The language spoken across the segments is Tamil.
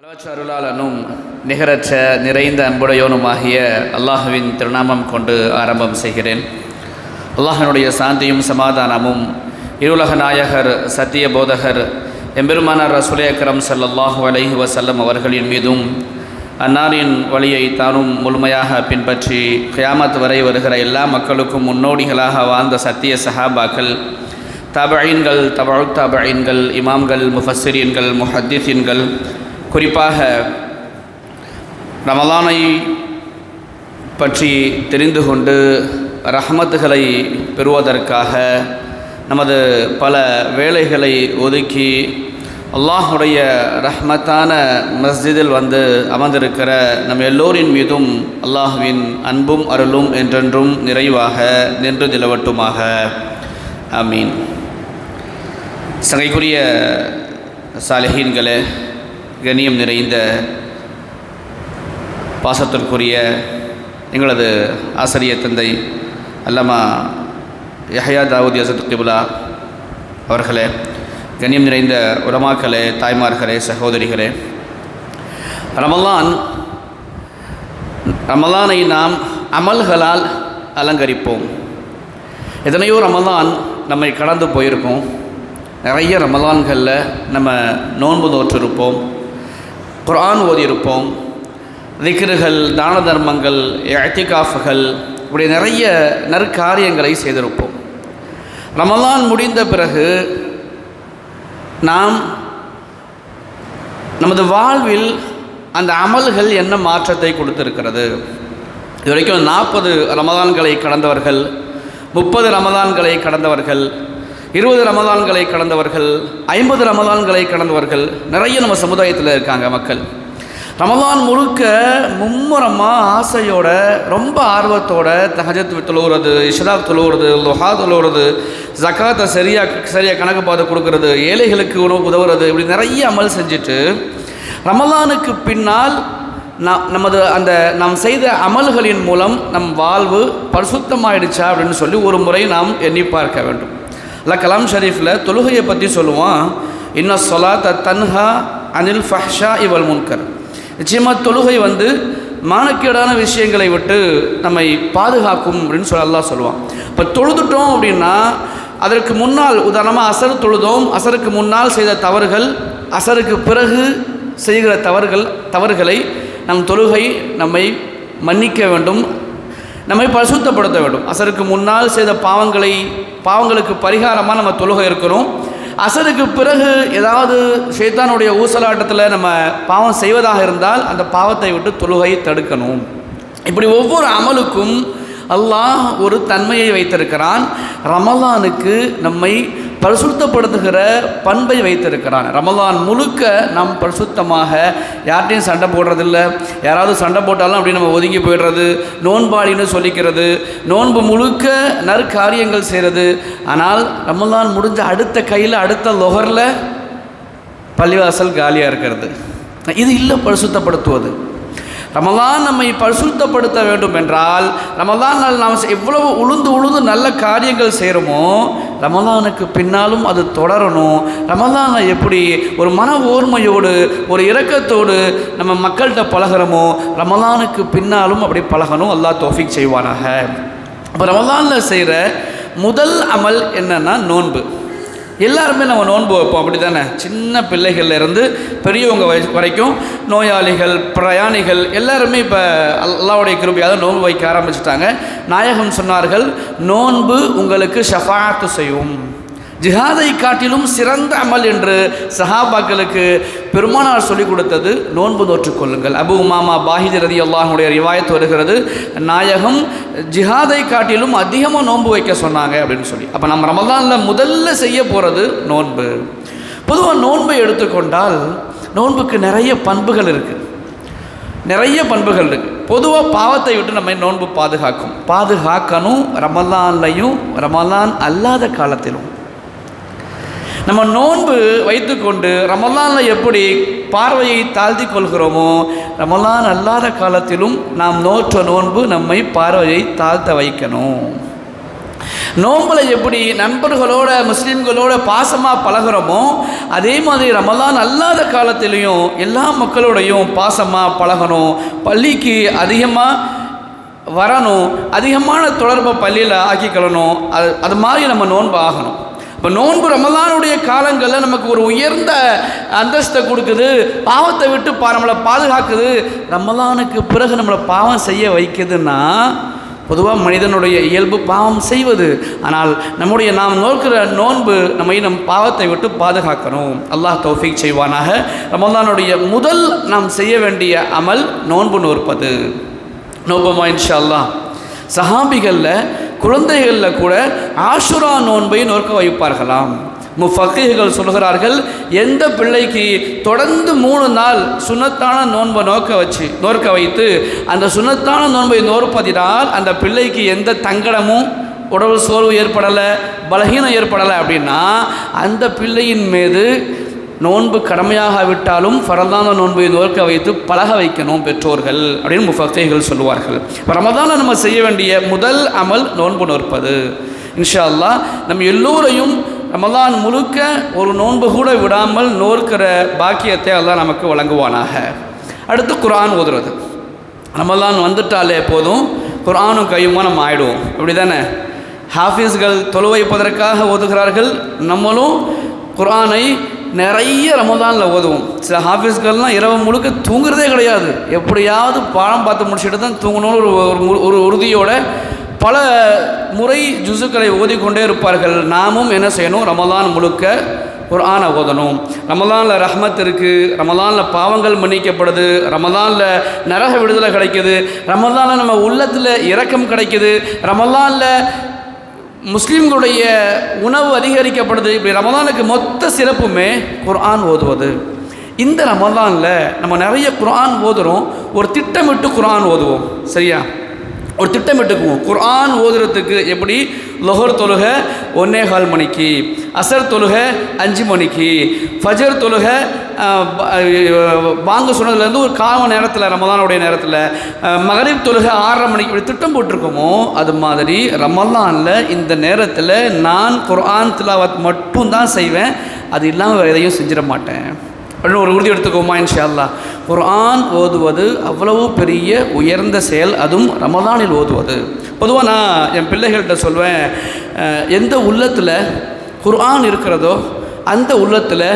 அளவச்சருளாளனும் நிகரற்ற நிறைந்த அன்புடையோனுமாகிய அல்லாஹுவின் திருநாமம் கொண்டு ஆரம்பம் செய்கிறேன். அல்லாஹனுடைய சாந்தியும் சமாதானமும் இருலக நாயகர் சத்திய போதகர் எம்பெருமானார் ரசுலே அக்கரம் ஸல்லல்லாஹு அலைஹி வசல்லம் அவர்களின் மீதும் அன்னாரின் வழியை தானும் முழுமையாக பின்பற்றி கியாமத் வரை வருகிற எல்லா மக்களுக்கும் முன்னோடிகளாக வாழ்ந்த சத்திய சஹாபாக்கள் தபழீன்கள் தபழு தபழீன்கள் இமாம்கள் முஃபஸ்ஸிரீன்கள் முஹத்திஸீன்கள் குறிப்பாக ரமலானை பற்றி தெரிந்து கொண்டு ரஹமத்துகளை பெறுவதற்காக நமது பல வேலைகளை ஒதுக்கி அல்லாஹுடைய ரஹ்மத்தான மஸ்ஜிதில் வந்து அமர்ந்திருக்கிற நம் எல்லோரின் மீதும் அல்லாஹுவின் அன்பும் அருளும் என்றென்றும் நிறைவாக நின்று நிலவட்டுமாக. ஆமீன். சங்கைக்குரிய சாலஹீன்களே கண்ணியம் நிறைந்த பாசத்திற்குரிய எங்களது ஆசிரியர் தந்தை அல்லமா யஹயா தாவூத் யசத் கிபுலா அவர்களே கண்ணியம் நிறைந்த உரமாக்களே தாய்மார்களே சகோதரிகளே. ரமலான் ரமலானை நாம் அமல்களால் அலங்கரிப்போம். எத்தனையோ ரமலான் நம்மை கடந்து போயிருக்கோம். நிறைய ரமலான்களில் நம்ம நோன்பு நோற்றிருப்போம். குரான் ஓதியிருப்போம். திக்ருகள் தான தர்மங்கள் எத்திகாஃபுகள் இப்படி நிறைய நற்காரியங்களை செய்திருப்போம். ரமலான் முடிந்த பிறகு நாம் நமது வாழ்வில் அந்த அமல்கள் என்ன மாற்றத்தை கொடுத்திருக்கிறது? இது வரைக்கும் நாற்பது ரமதான்களை கடந்தவர்கள் முப்பது ரமதான்களை கடந்தவர்கள் இருபது ரமதான்களை கடந்தவர்கள் ஐம்பது ரமதான்களை கடந்தவர்கள் நிறைய நம்ம சமுதாயத்தில் இருக்காங்க மக்கள். ரமதான் முழுக்க மும்முரமாக ஆசையோட ரொம்ப ஆர்வத்தோட தஹஜத் தொழுகிறது இஷ்ராப் தொழுகிறது லொஹா தொழுகிறது ஜக்காத்தை சரியாக சரியாக கணக்கு பார்த்து கொடுக்கறது ஏழைகளுக்கு உணவு உதவுறது இப்படி நிறைய அமல் செஞ்சுட்டு ரமதானுக்கு பின்னால் நாம் நமது அந்த நாம் செய்த அமல்களின் மூலம் நம் வாழ்வு பரிசுத்தமாயிடுச்சா அப்படின்னு சொல்லி ஒரு முறை நாம் எண்ணி பார்க்க வேண்டும். அல்ல கலாம் ஷரீஃபில் தொழுகையை பற்றி சொல்லுவான் இன்ன த தன்ஹா அனில் ஃபஹ்ஷா இவல் முன்கர். நிச்சயமாக தொழுகை வந்து மானக்கேடான விஷயங்களை விட்டு நம்மை பாதுகாக்கும் அப்படின்னு சொல்ல அல்லாஹ் சொல்லுவான். இப்போ தொழுதுட்டோம் அப்படின்னா அதற்கு முன்னால் உதாரணமாக அசர் தொழுதோம் அசருக்கு முன்னால் செய்த தவறுகள் அசருக்கு பிறகு செய்கிற தவறுகள் தவறுகளை நம் தொழுகை நம்மை மன்னிக்க வேண்டும் நம்மை பரிசுத்தப்படுத்த வேண்டும். அசருக்கு முன்னால் செய்த பாவங்களை பாவங்களுக்கு பரிகாரமாக நம்ம தொழுகை இருக்கிறோம் அசருக்கு பிறகு ஏதாவது ஷேத்தானுடைய ஊசலாட்டத்தில் நம்ம பாவம் செய்வதாக இருந்தால் அந்த பாவத்தை விட்டு தொழுகையை தடுக்கணும். இப்படி ஒவ்வொரு அமலுக்கும் அல்லாஹ் ஒரு தன்மையை வைத்திருக்கிறான். ரமலானுக்கு நம்மை பரிசுத்தப்படுத்துகிற பண்பை வைத்திருக்கிறான். ரமலான் முழுக்க நாம் பரிசுத்தமாக யார்ட்டையும் சண்டை போடுறதில்ல. யாராவது சண்டை போட்டாலும் அப்படி நம்ம ஒதுங்கி போயிடுறது நோன்பாளின்னு சொல்லிக்கிறது நோன்பு முழுக்க நற்காரியங்கள் செய்கிறது. ஆனால் ரமலான் முடிஞ்ச அடுத்த கையில் அடுத்த லொகரில் பள்ளிவாசல் காலியாக இருக்கிறது. இது இல்லை பரிசுத்தப்படுத்துவது. ரமலான் நம்மை பரிசுத்தப்படுத்த வேண்டும் என்றால் ரமலான் நாம் எவ்வளவு உளுந்து உளுந்து நல்ல காரியங்கள் செய்கிறோமோ ரமலானுக்கு பின்னாலும் அது தொடரணும். ரமலானை எப்படி ஒரு மன ஓர்மையோடு ஒரு இரக்கத்தோடு நம்ம மக்கள்கிட்ட பழகிறோமோ ரமலானுக்கு பின்னாலும் அப்படி பழகணும். அல்லாஹ் தோஃபிக் செய்வானாக. இப்போ ரமலானில் செய்கிற முதல் அமல் என்னென்னா நோன்பு. எல்லாருமே நம்ம நோன்பு வைப்போம் அப்படி தானே சின்ன பிள்ளைகள்லேருந்து பெரியவங்க வயசு வரைக்கும் நோயாளிகள் பிரயாணிகள் எல்லாருமே இப்போ அல்லாவுடைய கிருபியாக நோன்பு வைக்க ஆரம்பிச்சிட்டாங்க. நாயகம் சொன்னார்கள் நோன்பு உங்களுக்கு ஷஃபாத்து செய்யும். ஜிஹாதை காட்டிலும் சிறந்த அமல் என்று சஹாபாக்களுக்கு பெருமானார் சொல்லிக் கொடுத்தது. நோன்பு நோற்றுக்கொள்ளுங்கள். அபு உமாமா பாஹித் ரதி அல்லாஹனுடைய ரிவாயத்து வருகிறது. நாயகம் ஜிஹாதை காட்டிலும் அதிகமாக நோன்பு வைக்க சொன்னாங்க அப்படின்னு சொல்லி. அப்போ நம்ம ரமதானில் முதல்ல செய்ய போகிறது நோன்பு. பொதுவாக நோன்பை எடுத்துக்கொண்டால் நோன்புக்கு நிறைய பண்புகள் இருக்குது நிறைய பண்புகள் இருக்குது பொதுவாக பாவத்தை விட்டு நம்ம நோன்பு பாதுகாக்கும். பாதுகாக்கணும் ரமலான்லையும் ரமலான் அல்லாத காலத்திலும். நம்ம நோன்பு வைத்துக்கொண்டு ரமலானில் எப்படி பார்வையை தாழ்த்தி கொள்கிறோமோ ரமலான் அல்லாத காலத்திலும் நாம் நோற்ற நோன்பு நம்மை பார்வையை தாழ்த்த வைக்கணும். நோம்புல எப்படி நண்பர்களோட முஸ்லீம்களோட பாசமாக பழகுறோமோ அதே மாதிரி ரமலான் அல்லாத காலத்திலையும் எல்லா மக்களோடையும் பாசமாக பழகணும். பள்ளிக்கு அதிகமாக வரணும் அதிகமான தொடர்பை பள்ளியில் ஆக்கிக்கொள்ளணும். அது அது மாதிரி நம்ம நோன்பு ஆகணும். இப்போ நோன்பு ரமலானுடைய காலங்களில் நமக்கு ஒரு உயர்ந்த அந்தஸ்தை கொடுக்குது. பாவத்தை விட்டு பா நம்மளை பாதுகாக்குது. ரமலானுக்கு பிறகு நம்மளை பாவம் செய்ய வைக்குதுன்னா பொதுவாக மனிதனுடைய இயல்பு பாவம் செய்வது. ஆனால் நம்முடைய நாம் நோக்கிற நோன்பு நம்மை நம் பாவத்தை விட்டு பாதுகாக்கணும். அல்லாஹ் தௌஃபிக் செய்வானாக. ரமலானுடைய முதல் நாம் செய்ய வேண்டிய அமல் நோன்பு நோற்பது. நோபமா இன்ஷா அல்லாஹ். சஹாபிகளில் குழந்தைகளில் கூட ஆஷுரா நோன்பை நோக்க வைப்பார்களாம். முஃபக்கீகள் சொல்கிறார்கள் எந்த பிள்ளைக்கு தொடர்ந்து மூணு நாள் சுனத்தான நோன்பை நோக்க வச்சு நோக்க வைத்து அந்த சுனத்தான நோன்பை நோற்பதினால் அந்த பிள்ளைக்கு எந்த தங்கடமும் உடல் சோர்வு ஏற்படலை பலகீனம் ஏற்படலை அப்படின்னா அந்த பிள்ளையின் மீது நோன்பு கடமையாகாவிட்டாலும் ஃபரதான நோன்பை நோக்க வைத்து பழக வைக்கணும் பெற்றோர்கள் அப்படின்னு முஃபக்கைகள் சொல்லுவார்கள். இப்போ ரமதானில் நம்ம செய்ய வேண்டிய முதல் அமல் நோன்பு நோற்பது இன்ஷா அல்லாஹ் நம்ம எல்லோரையும் ரமதான் முழுக்க ஒரு நோன்பு கூட விடாமல் நோற்கிற பாக்கியத்தை அல்லாஹ் நமக்கு வழங்குவானாக. அடுத்து குரான் ஓதுறது. ரமதான் வந்துட்டாலே போதும் குரானும் கையுமா நம்ம ஆயிடுவோம். அப்படி தானே ஹாஃபீஸ்கள் தொழு வைப்பதற்காக ஓதுகிறார்கள். நம்மளும் குரானை நிறைய ரமதானில் ஓதுவோம். சில ஹாஃபீஸ்கள்லாம் இரவு முழுக்க தூங்குறதே கிடையாது. எப்படியாவது பாடம் பார்த்து முடிச்சுட்டு தான் தூங்கணும்னு ஒரு ஒரு ஒரு உறுதியோட பல முறை ஜுசுக்களை ஓதிக்கொண்டே இருப்பார்கள். நாமும் என்ன செய்யணும்? ரமதான் முழுக்க ஒரு ஆணை ஓதணும். ரமதானில் ரஹ்மத் இருக்குது ரமதானில் பாவங்கள் மன்னிக்கப்படுது. ரமதானில் நரக விடுதலை கிடைக்குது. ரமதானில் நம்ம உள்ளத்தில் இரக்கம் கிடைக்குது. ரமதானில் முஸ்லீம்களுடைய உணவு அதிகரிக்கப்படுது. இப்படி ரமதானுக்கு மொத்த சிறப்புமே குர்ஆன் ஓதுவது. இந்த ரமதானில் நம்ம நிறைய குர்ஆன் ஓதுறோம். ஒரு திட்டமிட்டு குர்ஆன் ஓதுவோம். சரியா? ஒரு திட்டமிட்டுக்குவோம். குர்ஆன் ஓதுறதுக்கு எப்படி? லொஹர் தொழுகை ஒன்னே கால் மணிக்கு அசர் தொழுகை அஞ்சு மணிக்கு ஃபஜர் தொழுகை வாங்க சொன்னதுலேருந்து ஒரு கால் மணி நேரத்தில் ரமதானுடைய நேரத்தில் மகரிப் தொழுகை ஆறரை மணிக்கு இப்படி திட்டம் போட்டிருக்கோமோ அது மாதிரி ரமலானில் இந்த நேரத்தில் நான் குர்ஆன் திலாவத் மட்டும்தான் செய்வேன். அது இல்லாமல் வேறு எதையும் செஞ்சிட மாட்டேன். அப்படின்னு ஒரு உறுதி எடுத்துக்கோமா இன்ஷா அல்லாஹ் குர்ஆன் ஓதுவது அவ்வளவு பெரிய உயர்ந்த செயல் அதுவும் ரமதானில் ஓதுவது. பொதுவாக நான் என் பிள்ளைகள்கிட்ட சொல்வேன் எந்த உள்ளத்தில் குர்ஆன் இருக்கிறதோ அந்த உள்ளத்தில்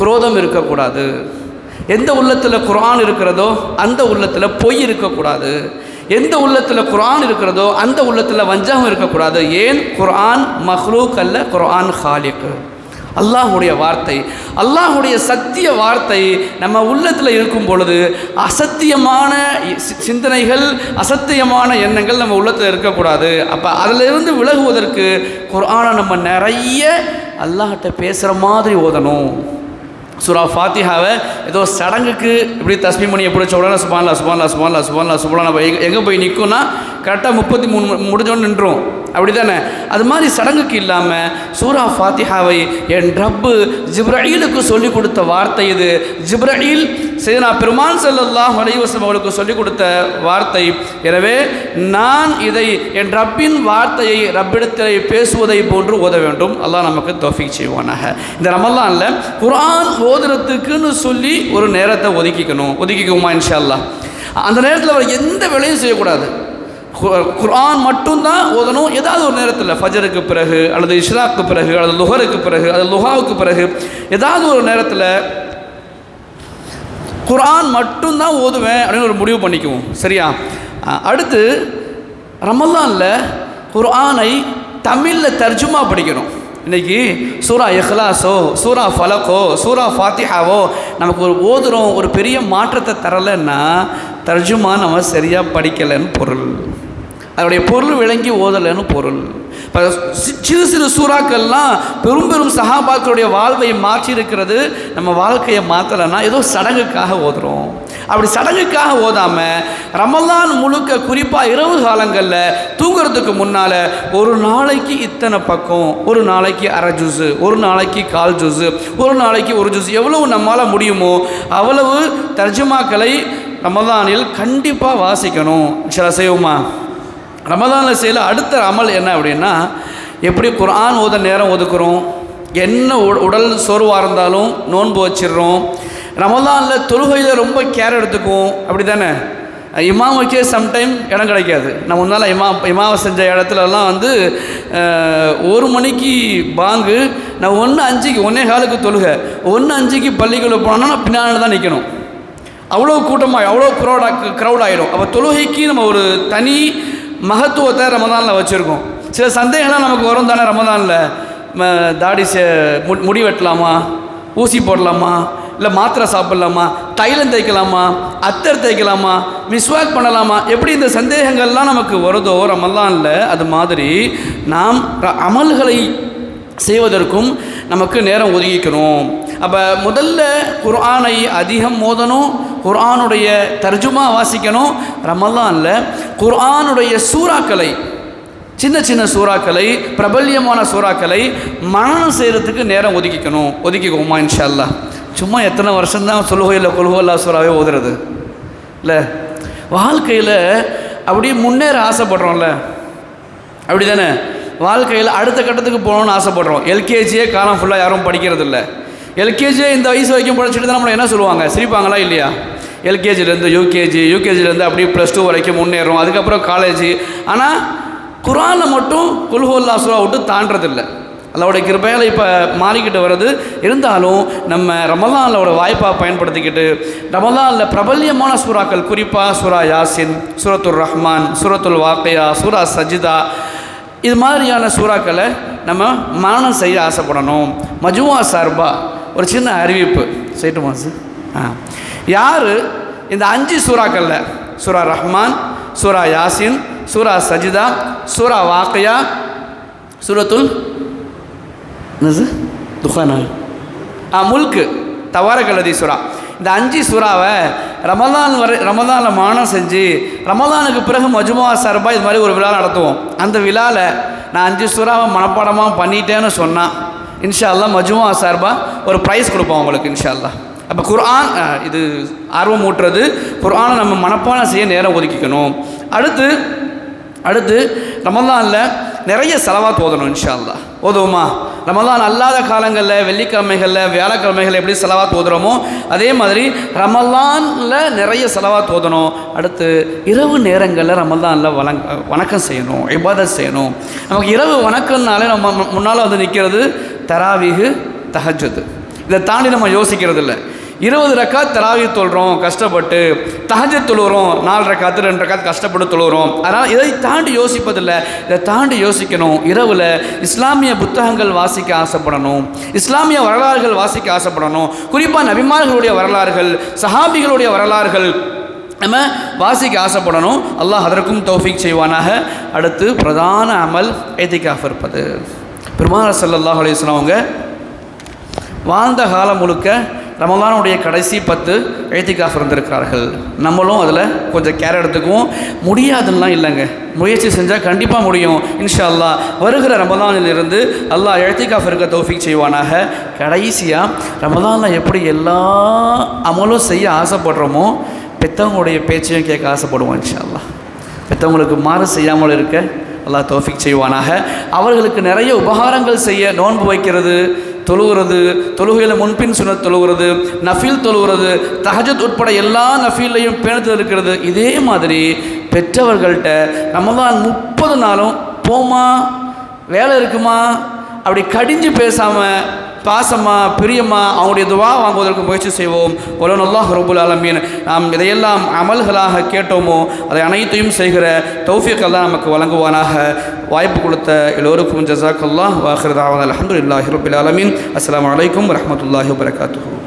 குரோதம் இருக்கக்கூடாது. எந்த உள்ளத்தில் குர்ஆன் இருக்கிறதோ அந்த உள்ளத்தில் பொய் இருக்கக்கூடாது. எந்த உள்ளத்தில் குர்ஆன் இருக்கிறதோ அந்த உள்ளத்தில் வஞ்சகம் இருக்கக்கூடாது. ஏன்? குர்ஆன் மஹ்லூக் அல்ல குர்ஆன் ஹாலிக்கு அல்லாஹுடைய வார்த்தை அல்லாஹுடைய சத்திய வார்த்தை நம்ம உள்ளத்தில் இருக்கும் பொழுது அசத்தியமான சிந்தனைகள் அசத்தியமான எண்ணங்கள் நம்ம உள்ளத்தில் இருக்கக்கூடாது. அப்போ அதிலிருந்து விலகுவதற்கு குரானை நம்ம நிறைய அல்லாஹ்கிட்ட பேசுகிற மாதிரி ஓதணும். சூரா ஃபாத்திஹாவை ஏதோ சடங்குக்கு இப்படி தஸ்மி மணியை பிடிச்ச உடனே சுபான்லா சுபான்லா சுபான்லா சுபான்லா சுபான்லா எங்கே எங்கே போய் நிற்கும்னா கரெக்டாக முப்பத்தி மூணு முடிஞ்சோன்னு நின்றோம் அப்படி தானே அது மாதிரி சடங்குக்கு இல்லாமல் சூரா ஃபாத்திஹாவை என் ரப்பு ஜிப்ரஹீலுக்கு சொல்லிக் கொடுத்த வார்த்தை இது. ஜிப்ரஹீல் செய்தனா பெருமான் ஸல்லல்லாஹு வலைவசம் அவளுக்கு சொல்லிக் கொடுத்த வார்த்தை. எனவே நான் இதை என் ரப்பின் வார்த்தையை ரப்பிடத்திலே பேசுவதை போன்று ஓத வேண்டும். அல்லாஹ் நமக்கு தோஃபிக் செய்வானாக. இந்த ரமெல்லாம் இல்லை குரான் ஓதுறதுக்குன்னு சொல்லி ஒரு நேரத்தை ஒதுக்கிக்கணும். ஒதுக்கிக்குமா இன்ஷா அல்லா அந்த நேரத்தில் அவர் எந்த வேலையும் செய்யக்கூடாது. குர்ஆன் மட்டும்தான் ஓதணும். ஏதாவது ஒரு நேரத்தில் ஃபஜருக்கு பிறகு அல்லது இஷ்ராக்கு பிறகு அல்லது லுஹருக்கு பிறகு அல்லது லுஹாவுக்கு பிறகு ஏதாவது ஒரு நேரத்தில் குர்ஆன் மட்டும்தான் ஓதுவேன் அப்படின்னு ஒரு முடிவு பண்ணிக்குவோம். சரியா? அடுத்து ரமலானில் குர்ஆனை தமிழில் தர்ஜுமா படிக்கணும். இன்றைக்கி சூரா இஹ்லாஸோ சூரா ஃபலக்கோ சூரா ஃபாத்திஹாவோ நமக்கு ஒரு ஓதுறோம் ஒரு பெரிய மாற்றத்தை தரலைன்னா தர்ஜுமா நம்ம சரியாக படிக்கலைன்னு பொருள். அதனுடைய பொருள் விளங்கி ஓதலைன்னு பொருள். இப்போ சிறு சிறு சூறாக்கள்லாம் பெரும் பெரும் சகாபாக்களுடைய வாழ்வை மாற்றி இருக்கிறது நம்ம வாழ்க்கையை மாற்றலைன்னா ஏதோ சடங்குக்காக ஓதுறோம். அப்படி சடங்குக்காக ஓதாமல் ரமலான் முழுக்க குறிப்பாக இரவு காலங்களில் தூங்குறதுக்கு முன்னால் ஒரு நாளைக்கு இத்தனை பக்கம் ஒரு நாளைக்கு அரை ஜூஸு ஒரு நாளைக்கு கால் ஜூஸு ஒரு நாளைக்கு ஒரு ஜூஸ் எவ்வளவு நம்மளால் முடியுமோ அவ்வளவு தர்ஜுமாக்களை ரமலானில் கண்டிப்பாக வாசிக்கணும். சில செய்வோமா? ரமதானில் செய்யல. அடுத்த அமல் என்ன அப்படின்னா எப்படி குரான் ஓத நேரம் ஒதுக்குறோம் என்ன உடல் சோர்வாக இருந்தாலும் நோன்பு வச்சிடுறோம் ரமதானில் தொழுகையில் ரொம்ப கேர் எடுத்துக்குவோம் அப்படி தானே இமாம் வைக்க சம்டைம் இடம் கிடைக்காது. நான் முன்னால் இமா இமாவை செஞ்ச இடத்துலலாம் வந்து ஒரு மணிக்கு பாங்கு நான் ஒன்று அஞ்சுக்கு ஒன்றே காலுக்கு தொழுகை ஒன்று அஞ்சுக்கு பள்ளிக்குள்ளே போனோன்னா நான் பின்னால் தான் நிற்கணும் அவ்வளோ கூட்டமாக அவ்வளோ க்ரௌடாக க்ரௌட் ஆகிடும் அப்போ தொழுகைக்கு நம்ம ஒரு தனி மகத்துவத்தை ரமதானில் வச்சுருக்கோம். சில சந்தேகம்லாம் நமக்கு வரும் தானே ரமதானில்? ம- தாடி சே மு- முடி வெட்டலாமா? ஊசி போடலாமா? இல்லை மாத்திரை சாப்பிட்லாமா? தைலம் தேய்க்கலாமா? அத்தர் தேய்க்கலாமா? மிஸ்வாக் பண்ணலாமா? எப்படி இந்த சந்தேகங்கள்லாம் நமக்கு வருதோ ரமலானில் அது மாதிரி நாம் அமல்களை செய்வதற்கும் நமக்கு நேரம் ஒதுக்கிக்கணும் அப்போ முதல்ல குர்ஆனை அதிகம் மோதணும் குர்ஆனுடைய தர்ஜுமா வாசிக்கணும் ரமலானில் குர்ஆனுடைய சூறாக்களை சின்ன சின்ன சூறாக்களை பிரபல்யமான சூறாக்களை மனனம் செய்கிறதுக்கு நேரம் ஒதுக்கிக்கணும். ஒதுக்கிக்கோமா இன்ஷா அல்லாஹ் சும்மா எத்தனை வருஷம்தான் சொல்லுகையில் கொள்கைல்லா சூறாவே ஓதுறது. இல்லை வாழ்க்கையில் அப்படியே முன்னேற ஆசைப்படுறோம்ல. அப்படி தானே வாழ்க்கையில் அடுத்த கட்டத்துக்கு போகணும்னு ஆசைப்படுறோம். எல்கேஜியே காலம் ஃபுல்லாக யாரும் படிக்கிறது இல்லை எல்கேஜியே இந்த வயசு வரைக்கும் படிச்சுட்டு தான் நம்மளை என்ன சொல்லுவாங்க? சிரிப்பாங்களா இல்லையா? எல்கேஜிலேருந்து யூகேஜி யூகேஜிலேருந்து அப்படியே ப்ளஸ் டூ வரைக்கும் முன்னேறும். அதுக்கப்புறம் காலேஜ் ஆனால் குரானில் மட்டும் குல்ஹுல்லா சுரா விட்டு தாண்டதில்லை அதோட கிருபையால் இப்போ மாறிக்கிட்டு வருது இருந்தாலும் நம்ம ரமலானோட வாய்ப்பாக பயன்படுத்திக்கிட்டு ரமலானில் பிரபல்யமான சூறாக்கள் குறிப்பாக சூரா யாசின் சூரத்துல் ரஹ்மான் சூரத்துல் வாக்கையா சூரா சஜிதா. இது மாதிரியான சூறாக்களை நம்ம மரணம் செய்ய ஆசைப்படணும். மஜுவா சார்பா ஒரு சின்ன அறிவிப்பு. செய்யட்டுமா சார்? ஆ. யார்? இந்த அஞ்சு சூறாக்களில். சூரா ரஹ்மான் சூரா யாசின் சூரா சஜிதா சூரா வாக்கையா சூரத்துல் என்னது? துஹானா ஆ. முல்கு தவாரகலதி சுறா இந்த அஞ்சு சுறாவை ரமதான் வரை ரமதான மானம் செஞ்சு ரமதானுக்கு பிறகு மஜுமா சார்பா இது மாதிரி ஒரு விழா நடத்துவோம். அந்த விழாவில் நான் அஞ்சு சுறாவை மனப்பாடமாக பண்ணிட்டேன்னு சொன்னான் இன்ஷா அல்லா மஜுமா சார்பாக ஒரு ப்ரைஸ் கொடுப்போம் உங்களுக்கு இன்ஷா அல்லா அப்போ குர்ஆன் இது ஆர்வம் ஊட்டுறது குர்ஆனை நம்ம மனப்பாடம் செய்ய நேரம் ஒதுக்கிக்கணும். அடுத்து அடுத்து ரமலானில் நிறைய செலவாக ஓதணும் இன்ஷா ஓதுவோமா? ரமலான் அல்லாத காலங்களில் வெள்ளிக்கிழமைகளில் வியாழக்கிழமைகளில் எப்படி செலவாக தோதுறோமோ அதே மாதிரி ரமலானில் நிறைய செலவாக தோதணும் அடுத்து இரவு நேரங்களில் ரமலானில் வணங் வணக்கம் செய்யணும் இபாதத் செய்யணும். நமக்கு இரவு வணக்கம்னாலே நம்ம முன்னால் வந்து நிற்கிறது தராவிகு தஹஜ்ஜுத். இதை தாண்டி நம்ம யோசிக்கிறது இல்லை இருபது ரக்காத் தராவி தொழுறோம் கஷ்டப்பட்டு தஹஜத் தொழுகிறோம் நாலு ரக்காத்து ரெண்டு ரக்காத்து கஷ்டப்பட்டு தொழுகிறோம் அதனால் இதை தாண்டி யோசிப்பதில்லை இதை தாண்டி யோசிக்கணும். இரவில் இஸ்லாமிய புத்தகங்கள் வாசிக்க ஆசைப்படணும் இஸ்லாமிய வரலாறுகள் வாசிக்க ஆசைப்படணும். குறிப்பாக நபிமார்களுடைய வரலாறுகள் சஹாபிகளுடைய வரலாறுகள் நம்ம வாசிக்க ஆசைப்படணும். அல்லாஹ் அதற்கும் தௌஃபிக் செய்வானாக. அடுத்து பிரதான அமல் ஏத்திகாஃப் இருப்பது. பெருமாள் சல்லாஹ் அலையம் அவங்க வாழ்ந்த காலம் முழுக்க ரமலானுடைய கடைசி பத்து எழுத்திக்காஃப் இருந்திருக்கிறார்கள். நம்மளும் அதில் கொஞ்சம் கேர் எடுத்துக்குவோம். முடியாதுலாம் இல்லைங்க. முயற்சி செஞ்சால் கண்டிப்பாக முடியும். இன்ஷா அல்லாஹ் வருகிற ரமதானிலிருந்து அல்லாஹ் எழுத்திக்காஃப் இருக்க தோஃபிக் செய்வானாக. கடைசியாக ரமதானில் எப்படி எல்லா அமலும் செய்ய ஆசைப்படுறோமோ பெற்றவங்களுடைய பேச்சையும் கேட்க ஆசைப்படுவோம் இன்ஷா அல்லாஹ் பெற்றவங்களுக்கு மாறு செய்யாமல் இருக்க அல்லாஹ் தோஃபிக் செய்வானாக. அவர்களுக்கு நிறைய உபகாரங்கள் செய்ய நோன்பு வைக்கிறது தொழுகிறது தொழுகையில் முன்பின் சுன தொழுகிறது நஃபீல் தொழுகிறது தஹஜத் உட்பட எல்லா நஃபீல்லையும் பேணத்தில் இருக்கிறது. இதே மாதிரி பெற்றவர்கள்ட்ட ரமதான் முப்பது நாளும் போமா வேலை இருக்குமா? அப்படி கடிஞ்சு பேசாமல் பாசமா பிரியமா அவங்களுடைய துவா வாங்குவதற்கு முயற்சி செய்வோம். ஒலன் அல்லாஹ் ரபுல் ஆலமீன். நாம் இதையெல்லாம் அமல்களாக கேட்டோமோ அதை அனைத்தையும் செய்கிற தௌஃபிக் அல்லாஹ் நமக்கு வழங்குவானாக. வாய்ப்பு கொடுத்த எல்லோருக்கும் ஜசாக் அல்லாஹ் வாஹிரதாவன் அலமதுல்லாஹி ரபுல் அலமீன் அஸ்லாம் அலைக்கும் வரமத்துல்லாஹி வரகாத்து